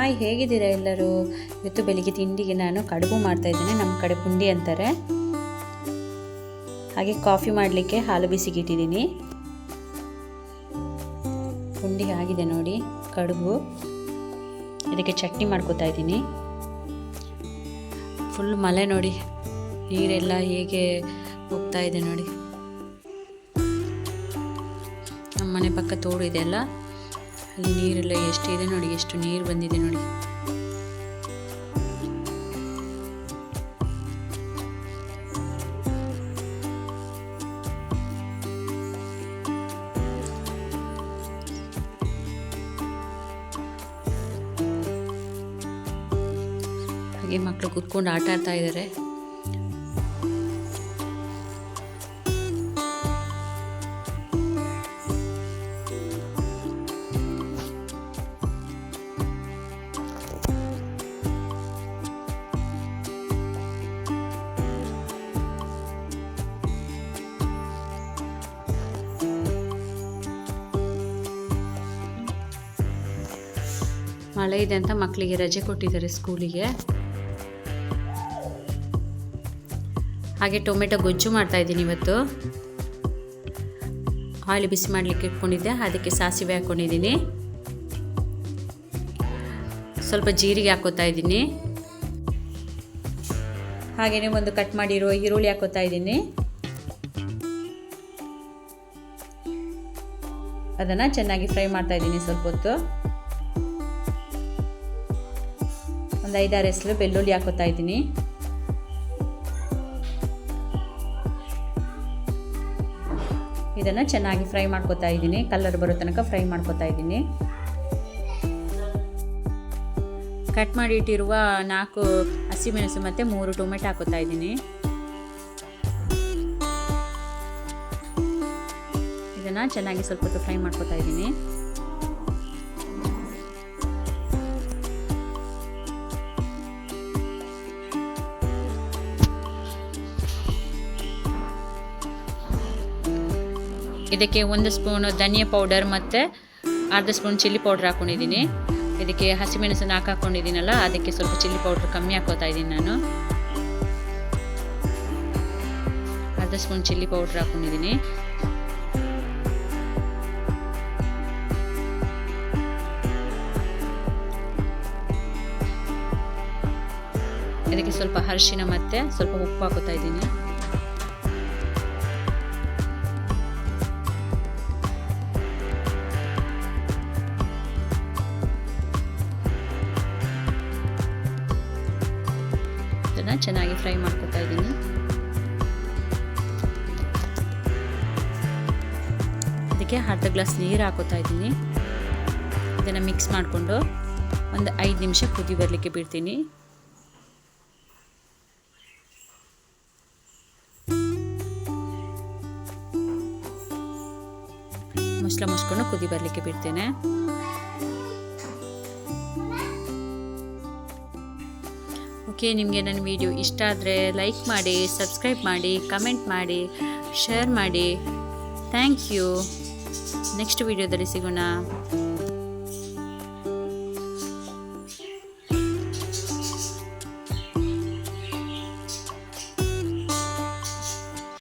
Hi, ಹೇಗಿದ್ದೀರಾ ಎಲ್ಲರೂ? ಇವತ್ತು ಬೆಳಿಗ್ಗೆ ತಿಂಡಿಗೆ ನಾನು ಕಡುಬು ಮಾಡ್ತಾ ಇದ್ದೀನಿ, ನಮ್ಮ ಕಡೆ ಪುಂಡಿ ಅಂತಾರೆ. ಹಾಗೆ ಕಾಫಿ ಮಾಡಲಿಕ್ಕೆ ಹಾಲು ಬಿಸಿಗೆ ಇಟ್ಟಿದ್ದೀನಿ ಪುಂಡಿ ಆಗಿದೆ ನೋಡಿ, ಕಡುಬು. ಇದಕ್ಕೆ ಚಟ್ನಿ ಮಾಡ್ಕೋತಾ ಇದ್ದೀನಿ. ಫುಲ್ ಮಳೆ ನೋಡಿ, ನೀರೆಲ್ಲ ಹೇಗೆ ಹೋಗ್ತಾ ಇದೆ ನೋಡಿ. ನಮ್ಮ ಮನೆ ಪಕ್ಕ ತೋಡು ಇದೆ ಅಲ್ಲ ನೀರೆಲ್ಲ ಎಷ್ಟಿದೆ ನೋಡಿ ಎಷ್ಟು ನೀರು ಬಂದಿದೆ ನೋಡಿ. ಹಾಗೆ ಮಕ್ಕಳು ಕೂತ್ಕೊಂಡು ಆಟ ಆಡ್ತಾ ಇದ್ದಾರೆ. ಮಳೆ ಇದೆ ಅಂತ ಮಕ್ಕಳಿಗೆ ರಜೆ ಕೊಟ್ಟಿದ್ದಾರೆ ಸ್ಕೂಲಿಗೆ. ಹಾಗೆ ಟೊಮೆಟೊ ಗೊಜ್ಜು ಮಾಡ್ತಾ ಇದ್ದೀನಿ ಇವತ್ತು. ಆಯಿಲ್ ಬಿಸಿ ಮಾಡಲಿಕ್ಕೆ ಇಟ್ಕೊಂಡಿದ್ದೆ, ಅದಕ್ಕೆ ಸಾಸಿವೆ ಹಾಕ್ಕೊಂಡಿದ್ದೀನಿ ಸ್ವಲ್ಪ ಜೀರಿಗೆ ಹಾಕೋತಾ ಇದ್ದೀನಿ. ಹಾಗೆಯೇ ಒಂದು ಕಟ್ ಮಾಡಿರೋ ಈರುಳ್ಳಿ ಹಾಕೋತಾ ಇದ್ದೀನಿ. ಅದನ್ನು ಚೆನ್ನಾಗಿ ಫ್ರೈ ಮಾಡ್ತಾ ಇದ್ದೀನಿ ಸ್ವಲ್ಪ ಹೊತ್ತು. ಒಂದು ಐದಾರು ಹೆಸರು ಬೆಳ್ಳುಳ್ಳಿ ಹಾಕೋತಾ ಇದ್ದೀನಿ. ಇದನ್ನು ಚೆನ್ನಾಗಿ ಫ್ರೈ ಮಾಡ್ಕೋತಾ ಇದ್ದೀನಿ. ಕಲರ್ ಬರೋ ತನಕ ಫ್ರೈ ಮಾಡ್ಕೋತಾ ಇದ್ದೀನಿ. ಕಟ್ ಮಾಡಿ ಇಟ್ಟಿರುವ ನಾಲ್ಕು ಹಸಿಮೆಣಸು ಮತ್ತು ಮೂರು ಟೊಮೆಟೊ ಹಾಕೋತಾ ಇದ್ದೀನಿ. ಇದನ್ನು ಚೆನ್ನಾಗಿ ಸ್ವಲ್ಪ ಫ್ರೈ ಮಾಡ್ಕೋತಾ ಇದ್ದೀನಿ. ಇದಕ್ಕೆ ಒಂದು ಸ್ಪೂನ್ ಧನಿಯಾ ಪೌಡರ್ ಮತ್ತು ಅರ್ಧ ಸ್ಪೂನ್ ಚಿಲ್ಲಿ ಪೌಡ್ರ್ ಹಾಕ್ಕೊಂಡಿದ್ದೀನಿ ಇದಕ್ಕೆ ಹಸಿಮೆಣಸನ್ನು ಹಾಕ್ಕೊಂಡಿದ್ದೀನಲ್ಲ, ಅದಕ್ಕೆ ಸ್ವಲ್ಪ ಚಿಲ್ಲಿ ಪೌಡ್ರ್ ಕಮ್ಮಿ ಹಾಕೋತಾ ಇದ್ದೀನಿ ನಾನು. ಅರ್ಧ ಸ್ಪೂನ್ ಚಿಲ್ಲಿ ಪೌಡ್ರ್ ಹಾಕ್ಕೊಂಡಿದ್ದೀನಿ ಇದಕ್ಕೆ ಸ್ವಲ್ಪ ಅರಿಶಿನ ಮತ್ತು ಸ್ವಲ್ಪ ಉಪ್ಪು ಹಾಕೋತಾ ಇದ್ದೀನಿ. ಇದನ್ನು ಚೆನ್ನಾಗಿ ಫ್ರೈ ಮಾಡ್ಕೊತಾ ಇದ್ದೀನಿ. ಅದಕ್ಕೆ ಅರ್ಧ ಗ್ಲಾಸ್ ನೀರು ಹಾಕೋತಾ ಇದ್ದೀನಿ. ಇದನ್ನು ಮಿಕ್ಸ್ ಮಾಡಿಕೊಂಡು ಒಂದು ಐದು ನಿಮಿಷ ಕುದಿ ಬರಲಿಕ್ಕೆ ಬಿಡ್ತೀನಿ. ಮುಸ್ಲ ಮುಸ್ಕೊಂಡು ಕುದಿ ಬರಲಿಕ್ಕೆ ಬಿಡ್ತೇನೆ. ಓಕೆ ನಿಮಗೆ ನನ್ನ ವಿಡಿಯೋ ಇಷ್ಟ ಆದರೆ ಲೈಕ್ ಮಾಡಿ, ಸಬ್ಸ್ಕ್ರೈಬ್ ಮಾಡಿ, ಕಮೆಂಟ್ ಮಾಡಿ, ಶೇರ್ ಮಾಡಿ. Thank you. ನೆಕ್ಸ್ಟ್ ವಿಡಿಯೋದಲ್ಲಿ ಸಿಗೋಣ.